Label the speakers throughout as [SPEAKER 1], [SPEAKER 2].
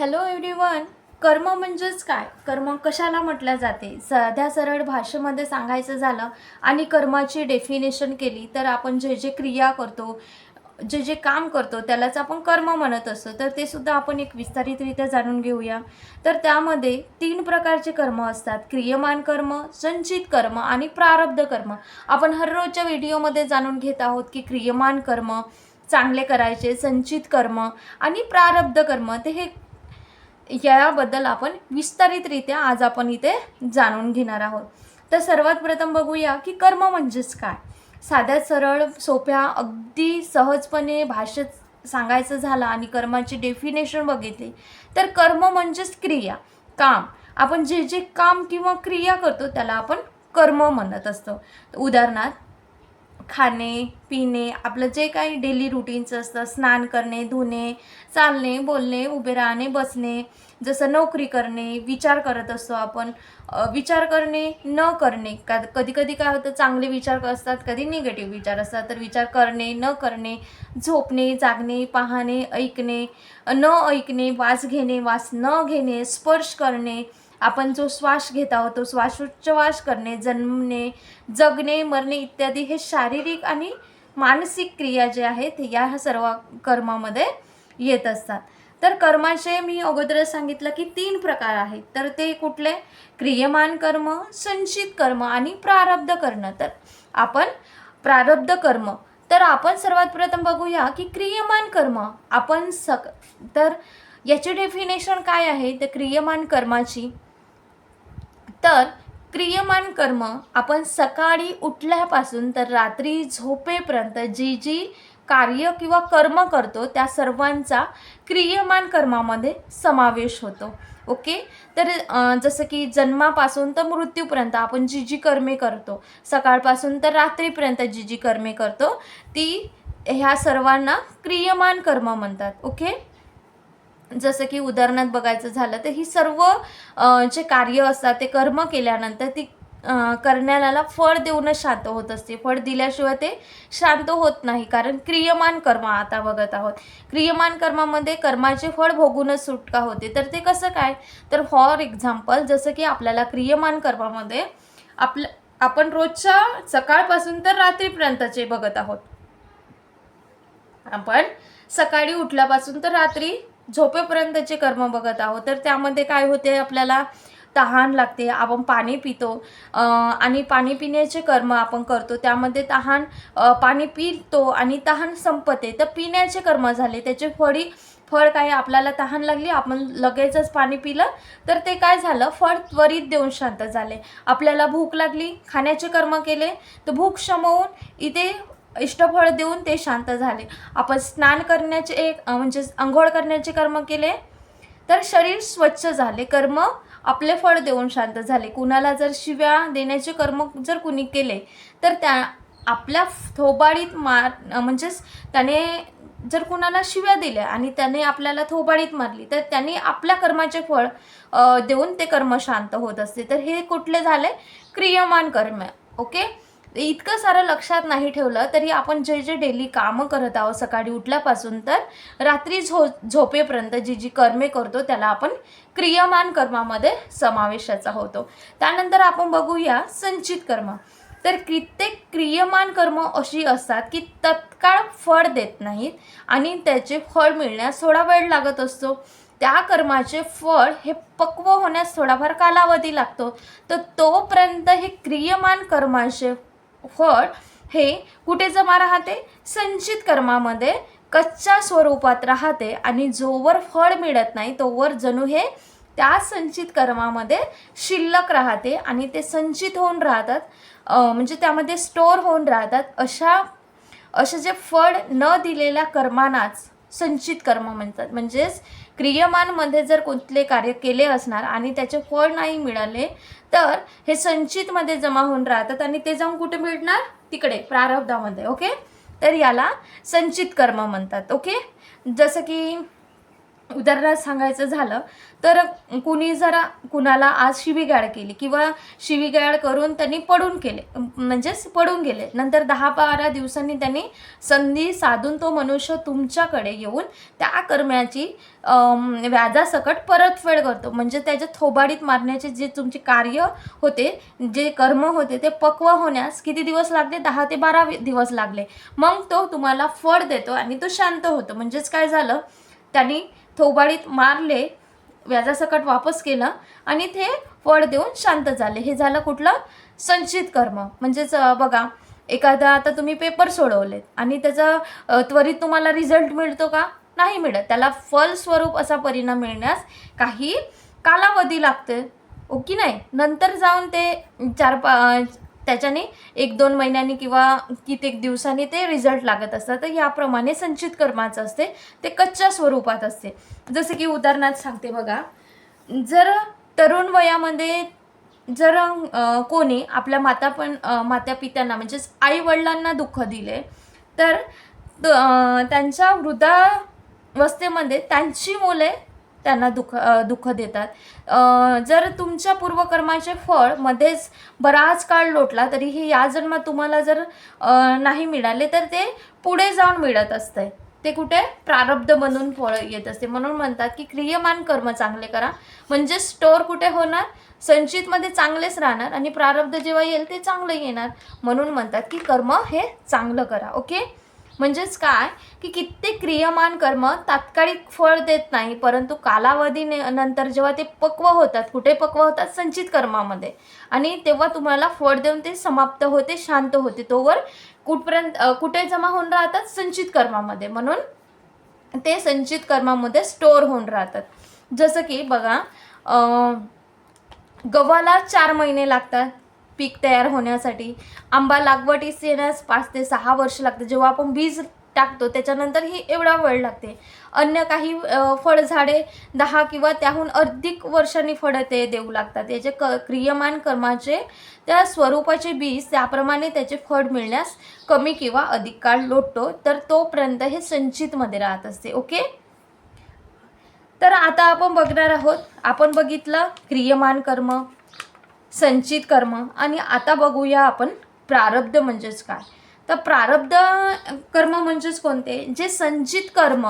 [SPEAKER 1] Hello everyone कर्म म्हणजेच काय? कर्म कशाला म्हटलं जाते? साध्या सरळ भाषेमध्ये सांगायचं झालं आणि कर्माची डेफिनेशन केली तर आपण जे जे क्रिया करतो जे जे काम करतो त्यालाच आपण कर्म म्हणत असतो. तर ते सुद्धा आपण एक विस्तारितरित्या जाणून घेऊया. तर त्यामध्ये तीन प्रकारचे कर्म असतात. क्रियमान कर्म संचित कर्म आणि प्रारब्ध कर्म. आपण हर रोजच्या व्हिडिओमध्ये जाणून घेत आहोत की क्रियमान कर्म चांगले करायचे संचित कर्म आणि प्रारब्ध कर्म. ते हे याबद्दल आपण विस्तारितरित्या आज आपण इथे जाणून घेणार आहोत. तर सर्वात प्रथम बघूया की कर्म म्हणजेच काय? साध्या सरळ सोप्या अगदी सहजपणे भाषेत सांगायचं झालं आणि कर्माची डेफिनेशन बघितली तर कर्म म्हणजेच क्रिया काम. आपण जे जे काम किंवा क्रिया करतो त्याला आपण कर्म म्हणत असतो. उदाहरणार्थ खाणे पिणे आपलं जे काही डेली रुटीनचं असतं स्नान करणे धुणे चालणे बोलणे उभे राहणे बसणे जसं नोकरी करणे विचार करत असतो आपण. विचार करणे न करणे का कधी कधी काय होतं चांगले विचार असतात कधी निगेटिव्ह विचार असतात तर विचार करणे न करणे झोपणे जागणे पाहणे ऐकणे न ऐकणे वास घेणे वास न घेणे स्पर्श करणे आपण जो श्वास घेत आहोत तो श्वासोच्छवास करणे जन्मणे जगणे मरणे इत्यादी हे शारीरिक आणि मानसिक क्रिया जे आहेत या सर्व कर्मामध्ये येत असतात. तर कर्माचे मी अगोदरच सांगितलं की तीन प्रकार आहेत. तर ते कुठले? क्रियमान कर्म संचित कर्म आणि प्रारब्ध कर्म तर आपण प्रारब्ध कर्म. तर आपण सर्वात प्रथम बघूया की क्रियमान कर्म आपण सक तर याचे डेफिनेशन काय आहे? तर क्रियमान कर्माची तर क्रियमान कर्म आपण सकाळी उठल्यापासून तर रात्री झोपेपर्यंत जी जी कार्य किंवा कर्म करतो त्या सर्वांचा क्रियमान कर्मामध्ये समावेश होतो. ओके? तर जसं की जन्मापासून तर मृत्यूपर्यंत आपण जी जी कर्मे करतो सकाळपासून तर रात्रीपर्यंत जी जी कर्मे करतो ती ह्या सर्वांना क्रियमान कर्म म्हणतात. ओके? जसं की उदाहरणात बघायचं झालं तर ही सर्व जे कार्य असतात ते कर्म केल्यानंतर ती करण्याला फळ देऊनच शांत होत असते. फळ दिल्याशिवाय ते शांत होत नाही. कारण क्रियमान कर्म आता बघत आहोत. क्रियमान कर्मामध्ये कर्माचे फळ भोगूनच सुटका होते. तर ते कसं काय? तर फॉर एक्झाम्पल जसं की आपल्याला क्रियमान कर्मामध्ये आपलं आपण रोजच्या सकाळपासून तर रात्रीपर्यंतचे बघत आहोत. आपण सकाळी उठल्यापासून तर रात्री झोपेपर्यंतचे कर्म बघत आहोत. तर त्यामध्ये काय होते? आपल्याला तहान लागते. आपण पाणी पितो. आणि पाणी पिण्याचे कर्म आपण करतो. त्यामध्ये तहान पाणी पितो आणि तहान संपते. तर पिण्याचे कर्म झाले. त्याचे फळी फळ काय? आपल्याला तहान लागली. आपण लगेचच पाणी पिलं. तर ते काय झालं? फळ त्वरित देऊन शांत झाले. आपल्याला भूक लागली. खाण्याचे कर्म केले. तर भूक शमवून इथे इष्टफळ देऊन ते शांत झाले. आपण स्नान करण्याचे एक म्हणजे अंघोळ करण्याचे कर्म केले तर शरीर स्वच्छ झाले. कर्म आपले फळ देऊन शांत झाले. कुणाला जर शिव्या देण्याचे कर्म जर कुणी केले तर त्या आपल्या थोबाडीत मार म्हणजेच त्याने जर कुणाला शिव्या दिल्या आणि त्याने आपल्याला थोबाडीत मारली तर त्याने आपल्या कर्माचे फळ देऊन ते कर्म शांत होत असते. तर हे कुठले झाले? क्रियमान कर्म. ओके? इतकं सारं लक्षात नाही ठेवलं तरी आपण जे जे डेली कामं करत आहोत सकाळी उठल्यापासून तर रात्री झो झोपेपर्यंत जी जी कर्मे करतो त्याला आपण क्रियमान कर्मामध्ये समावेशाचा होतो. त्यानंतर आपण बघूया संचित कर्म. तर कित्येक क्रियमान कर्म अशी असतात की तत्काळ फळ देत नाहीत आणि त्याचे फळ मिळण्यास थोडा वेळ लागत असतो. त्या कर्माचे फळ हे पक्व होण्यास थोडाफार कालावधी लागतो. तर तोपर्यंत हे क्रियमान कर्माचे फळ हे कुठे जमा राहते? संचित कर्मामध्ये कच्च्या स्वरूपात राहते आणि जोवर फळ मिळत नाही तोवर जणू हे त्या संचित कर्मामध्ये शिल्लक राहते आणि ते संचित होऊन राहतात. म्हणजे त्यामध्ये स्टोअर होऊन राहतात. अशा असे जे फळ न दिलेल्या कर्मानाच संचित कर्म म्हणतात. म्हणजेच क्रियमानमध्ये जर कोणते कार्य केले असणार आणि त्याचे फळ नाही मिळाले तर हे संचितमध्ये जमा होऊन राहतात आणि ते जाऊन कुठे मिळणार? तिकडे प्रारब्धामध्ये ओके? तर याला संचित कर्म म्हणतात ओके? जसं की उदाहरणार्थ सांगायचं झालं तर कुणी जरा कुणाला आज शिवीगाळ केली किंवा शिवीगाळ करून त्यांनी पडून केले म्हणजेच पडून गेले. नंतर दहा बारा दिवसांनी त्यांनी संधी साधून तो मनुष्य तुमच्याकडे येऊन त्या कर्म्याची व्याजासकट परतफेड करतो. म्हणजे त्याच्या थोबाडीत मारण्याचे जे तुमचे कार्य होते जे कर्म होते ते पक्व होण्यास किती दिवस लागले? दहा ते बारा दिवस लागले. मग तो तुम्हाला फळ देतो आणि तो शांत होतो. म्हणजेच काय झालं? त्यांनी थोबाडीत मारले व्याजासकट वापस केलं आणि ते फळ देऊन शांत झाले. हे झालं कुठलं? संचित कर्म. म्हणजेच बघा एखादा आता तुम्ही पेपर सोडवलेत आणि त्याचा त्वरित तुम्हाला रिझल्ट मिळतो का? नाही मिळत. त्याला फलस्वरूप असा परिणाम मिळण्यास काही कालावधी लागते ओके हो नाही? नंतर जाऊन ते चार पा त्याच्याने एक दोन महिन्यांनी किंवा कित्येक दिवसांनी ते रिझल्ट लागत असतात. तर याप्रमाणे संचित कर्माचं असते. ते कच्च्या स्वरूपात असते. जसं की उदाहरणार्थ सांगते बघा. जर तरुण वयामध्ये जर कोणी आपल्या माता पण माता पित्यांना म्हणजेच आईवडिलांना दुःख दिले तर त्यांच्या वृद्धावस्थेमध्ये त्यांची मुले त्यांना दुःख दुःख देतात. जर तुमच्या पूर्वकर्माचे फळ मध्येच बराच काळ लोटला तरीही या जन्मात तुम्हाला जर नाही मिळाले तर ते पुढे जाऊन मिळत असते ते कुठे? प्रारब्ध बनून फळ येत असते. म्हणून म्हणतात की क्रियमान कर्म चांगले करा. म्हणजे स्टोर कुठे होणार? संचितमध्ये चांगलेच राहणार आणि प्रारब्ध जेव्हा येईल ते चांगलं येणार. म्हणून म्हणतात की कर्म हे चांगलं करा. ओके? म्हणजेच काय? की कित्येक क्रियमान कर्म तात्कालिक फळ देत नाही परंतु कालावधी नंतर जेव्हा ते पक्व होतात कुठे पक्व होतात? संचित कर्मामध्ये. आणि तेव्हा तुम्हाला फळ देऊन ते समाप्त होते शांत होते. तोवर कुठपर्यंत कुठे जमा होऊन राहतात? संचित कर्मामध्ये. म्हणून ते संचित कर्मामध्ये स्टोअर होऊन राहतात. जसं की बघा गव्हाला चार महिने लागतात. पीक तयार होण्यासाठी आंबा लागवडीस येण्यास पाच ते सहा वर्ष लागते जेव्हा आपण बीज टाकतो त्याच्यानंतर ही एवढा वेळ लागते. अन्य काही फळझाडे दहा किंवा त्याहून अधिक वर्षांनी फळं ते देऊ लागतात. याचे क क्रियमान कर्माचे त्या स्वरूपाचे बीज त्याप्रमाणे त्याचे फळ मिळण्यास कमी किंवा अधिक काळ लोटतो तर तोपर्यंत हे संचितमध्ये राहत असते. ओके? तर आता आपण बघणार आहोत. आपण बघितलं क्रियमान कर्म. संचित कर्म. आणि आता बघूया आपण प्रारब्ध म्हणजेच काय? तर प्रारब्ध कर्म म्हणजेच कोणते? जे संचित कर्म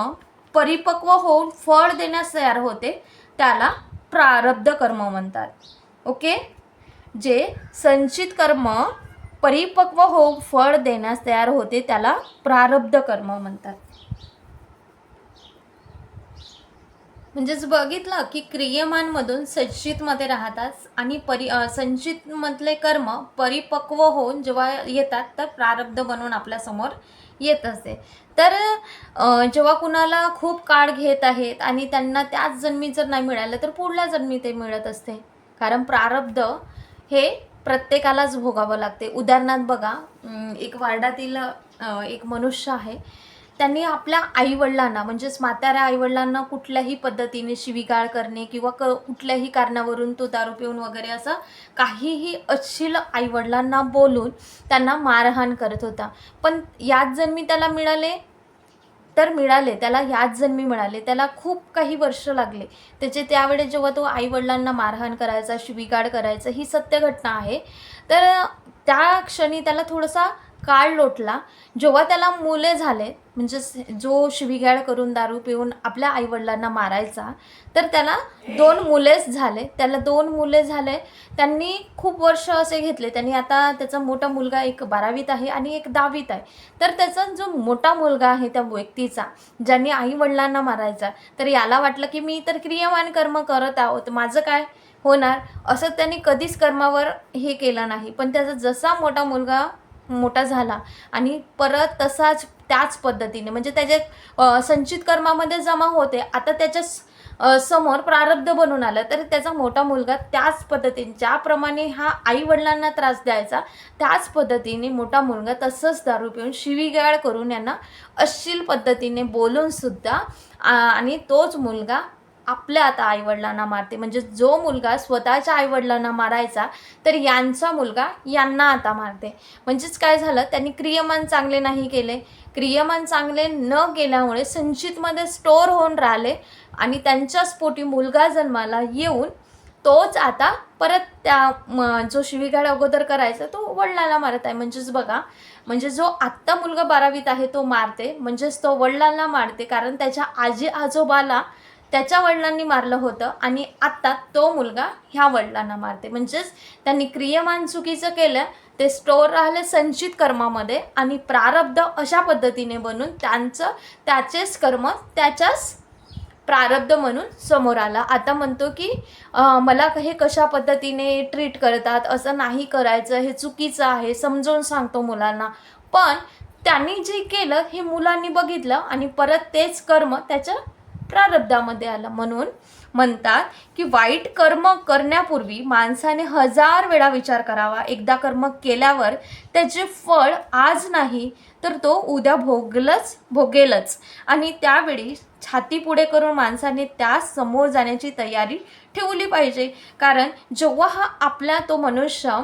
[SPEAKER 1] परिपक्व होऊन फळ देण्यास तयार होते त्याला प्रारब्ध कर्म म्हणतात. ओके? जे संचित कर्म परिपक्व होऊन फळ देण्यास तयार होते त्याला प्रारब्ध कर्म म्हणतात. म्हणजेच बघितलं की क्रियमानमधून संचितमध्ये राहतात आणि परि संचितमधले कर्म परिपक्व होऊन जेव्हा येतात तर प्रारब्ध बनून आपल्यासमोर येत असते. तर जेव्हा कुणाला खूप काळ घेत आहेत आणि त्यांना त्याच जन्मी जर नाही मिळालं तर पुढल्या जन्मी ते मिळत असते. कारण प्रारब्ध हे प्रत्येकालाच भोगावं लागते. उदाहरणार्थ बघा एक वार्डातील एक मनुष्य आहे. त्यांनी आपल्या आईवडिलांना म्हणजेच म्हाताऱ्या आईवडिलांना कुठल्याही पद्धतीने शिवीगाळ करणे किंवा क कुठल्याही कारणावरून तो दारू पिऊन वगैरे असं काहीही अश्लील आईवडिलांना बोलून त्यांना मारहाण करत होता. पण याच जन्मी त्याला मिळाले तर मिळाले त्याला याच जन्मी मिळाले त्याला खूप काही वर्ष लागले. त्याचे त्यावेळेस जेव्हा तो आईवडिलांना मारहाण करायचा शिवीगाळ करायचा ही सत्य घटना आहे. तर त्या क्षणी त्याला थोडासा काळ लोटला जेव्हा त्याला मुले झाले म्हणजेच जो शिवीगाळ करून दारू पिऊन आपल्या आईवडिलांना मारायचा तर त्याला दोन मुलेच झाले. त्याला दोन मुले झाले. त्यांनी खूप वर्ष असे घेतले. त्यांनी आता त्याचा मोठा मुलगा एक बारावीत आहे आणि एक दहावीत आहे. तर त्याचा जो मोठा मुलगा आहे त्या व्यक्तीचा ज्यांनी आईवडिलांना मारायचा तर याला वाटलं की मी तर क्रियमान कर्म करत आहोत. माझं काय होणार? असं त्यांनी कधीच कर्मावर हे केलं नाही. पण त्याचा जसा मोठा मुलगा मोठा झाला. आणि परत तसाच त्याच पद्धतीने म्हणजे त्याचे संचित कर्मामध्ये जमा होते. आता त्याच्यासमोर प्रारब्ध बनून आलं. तर त्याचा मोठा मुलगा त्याच पद्धतीने ज्याप्रमाणे हा आई वडिलांना त्रास द्यायचा त्याच पद्धतीने मोठा मुलगा तसंच दारू पिऊन शिवीगाळ करून यांना अश्लील पद्धतीने बोलून सुद्धा आणि तोच मुलगा आपल्या आता आईवडिलांना मारते. म्हणजे जो मुलगा स्वतःच्या आईवडिलांना मारायचा तर यांचा मुलगा यांना आता मारते. म्हणजेच काय झालं त्यांनी क्रियमान चांगले नाही केले. क्रियमान चांगले न केल्यामुळे संचितमध्ये स्टोअर होऊन राहिले आणि त्यांच्याच पोटी मुलगा जन्माला येऊन तोच आता परत त्या म, जो शिवीगाळ अगोदर करायचा तो वडिलांना मारत आहे. म्हणजेच बघा म्हणजे जो आत्ता मुलगा बारावीत आहे तो मारते. म्हणजेच तो वडिलांना मारते. कारण त्याच्या आजी आजोबाला त्याच्या वडिलांनी मारलं होतं आणि आत्ता तो मुलगा ह्या वडिलांना मारते. म्हणजेच त्यांनी क्रियमान चुकीचं केलं ते स्टोअर राहिले संचित कर्मामध्ये आणि प्रारब्ध अशा पद्धतीने बनून त्यांचं त्याचेच कर्म त्याच्याच प्रारब्ध म्हणून समोर आला. आता म्हणतो की मला हे कशा पद्धतीने ट्रीट करतात असं नाही करायचं हे चुकीचं आहे समजावून सांगतो मुलांना. पण त्यांनी जे केलं हे मुलांनी बघितलं आणि परत तेच कर्म त्याच्या प्रारब्धामध्ये आलं म्हणून म्हणतात की वाईट कर्म करण्यापूर्वी माणसाने हजार वेळा विचार करावा. एकदा कर्म केल्यावर त्याचे फळ आज नाही तर तो उद्या भोगलच भोगेलच. आणि त्यावेळी छाती पुढे करून माणसाने त्या समोर जाण्याची तयारी ठेवली पाहिजे. कारण जेव्हा हा आपला तो मनुष्य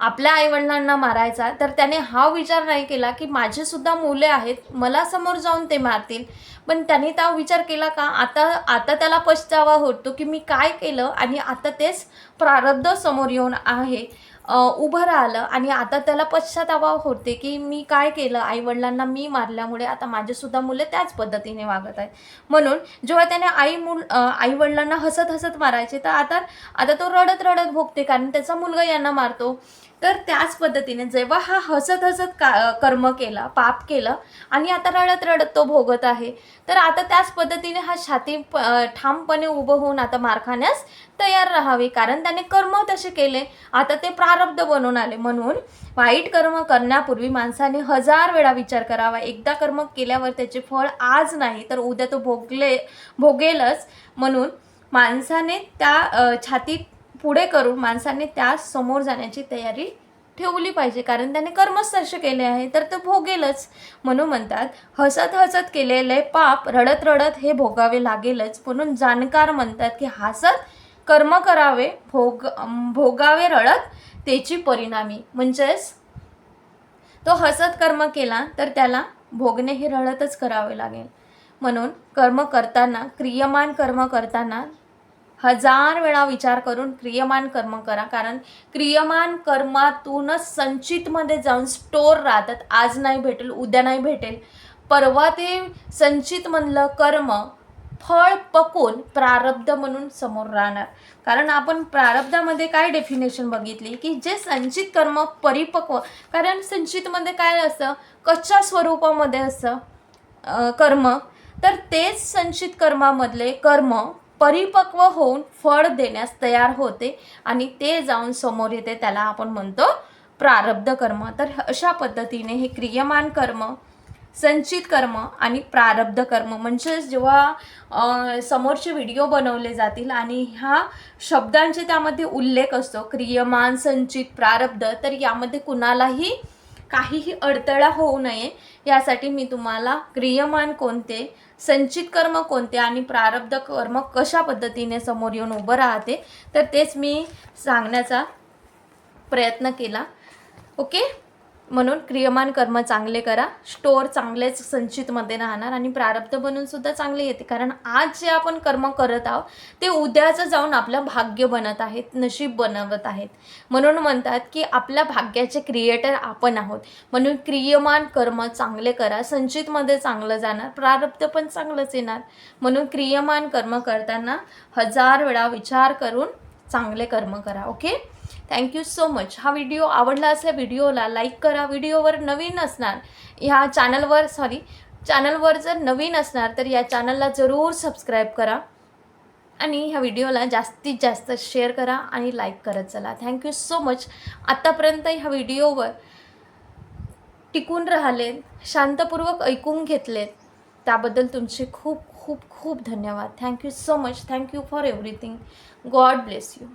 [SPEAKER 1] आपल्या आईवडिलांना मारायचा तर त्याने हा विचार नाही केला की माझे सुद्धा मुले आहेत मला समोर जाऊन ते मारतील. पण त्याने त्या विचार केला का आता आता त्याला पछतावा होतो की मी काय केलं आणि आता तेच प्रारब्ध समोर येऊन आहे. उभं राहिलं आणि आता त्याला पश्चातावा होते की मी काय केलं? आईवडिलांना मी मारल्यामुळे आता माझेसुद्धा मुले त्याच पद्धतीने वागत आहेत. म्हणून जेव्हा त्याने आई मुल आईवडिलांना हसत हसत मारायचे तर आता आता तो रडत रडत भोगते कारण त्याचा मुलगा यांना मारतो. तर त्याच पद्धतीने जेव्हा हा हसत हसत का कर्म केला पाप केलं आणि आता रडत रडत तो भोगत आहे तर आता त्याच पद्धतीने हा छाती प ठामपणे उभं होऊन आता मार खाण्यास तयार राहावे कारण त्याने कर्म तसे केले. आता ते प्रारब्ध बनून आले. म्हणून वाईट कर्म करण्यापूर्वी माणसाने हजार वेळा विचार करावा. एकदा कर्म केल्यावर त्याचे फळ आज नाही तर उद्या तो भोगले भोगेलच. म्हणून माणसाने त्या छातीत छाती पुढे करून माणसाने त्या समोर जाण्याची तयारी ठेवली पाहिजे. कारण त्याने कर्मच तसे केले आहे तर ते भोगेलच. म्हणून म्हणतात हसत हसत केलेले पाप रडत रडत हे भोगावे लागेलच. म्हणून जाणकार म्हणतात की हसत कर्म करावे भोग भोगावे रडत त्याची परिणामी. म्हणजेच तो हसत कर्म केला तर त्याला भोगणे हे रडतच करावे लागेल. म्हणून कर्म करताना क्रियमान कर्म करताना हजार वेळा विचार करून क्रियमान कर्म करा. कारण क्रियमान कर्मातूनच संचितमध्ये जाऊन स्टोर राहतात. आज नाही भेटेल उद्या नाही भेटेल. परवा ते संचित म्हणलं कर्म फळ पकून प्रारब्ध म्हणून समोर राहणार. कारण आपण प्रारब्धामध्ये काय डेफिनेशन बघितली? की जे संचित कर्म परिपक्व कारण संचितमध्ये काय असतं? कच्च्या स्वरूपामध्ये असतं कर्म. तर तेच संचित कर्मामधले कर्म परिपक्व होऊन फळ देण्यास तयार होते आणि ते जाऊन समोर येते. त्याला आपण म्हणतो प्रारब्ध कर्म. तर अशा पद्धतीने हे क्रियमान कर्म संचित कर्म आणि प्रारब्ध कर्म. म्हणजेच जेव्हा समोरचे व्हिडिओ बनवले जातील आणि ह्या शब्दांचे त्यामध्ये उल्लेख असतो क्रियमान संचित प्रारब्ध तर यामध्ये कुणालाही काहीही अडथळा होऊ नये. यासाठी मी तुम्हाला क्रियमान कोणते संचित कर्म कोणते आणि प्रारब्ध कर्म कशा पद्धतीने समोर येऊन उभं राहते तर तेच मी सांगण्याचा प्रयत्न केला. ओके? म्हणून क्रियमान कर्म चांगले करा स्टोअर चांगलेच संचितमध्ये राहणार आणि प्रारब्ध बनून सुद्धा चांगले येते. कारण आज जे आपण कर्म करत आहोत ते उद्याचं जाऊन आपलं भाग्य बनत आहेत नशीब बनवत आहेत. म्हणून म्हणतात की आपल्या भाग्याचे क्रिएटर आपण आहोत. म्हणून क्रियमान कर्म चांगले करा संचितमध्ये चांगलं जाणार प्रारब्ध पण चांगलंच येणार. म्हणून क्रियमान कर्म करताना हजार वेळा विचार करून चांगले कर्म करा okay? Thank you so much हा व्हिडिओ आवडला असल्या व्हिडिओला लाईक करा. व्हिडिओवर नवीन असणार ह्या चॅनलवर सॉरी चॅनलवर जर नवीन असणार तर या चॅनलला जरूर सबस्क्राईब करा. आणि ह्या व्हिडिओला जास्तीत जास्त शेअर करा आणि लाईक करत चला. थँक्यू सो मच आत्तापर्यंत ह्या व्हिडिओवर टिकून राहिले शांतपूर्वक ऐकून घेतलेत त्याबद्दल तुमचे खूप खूप खूप धन्यवाद. Thank you so much thank you for everything God bless you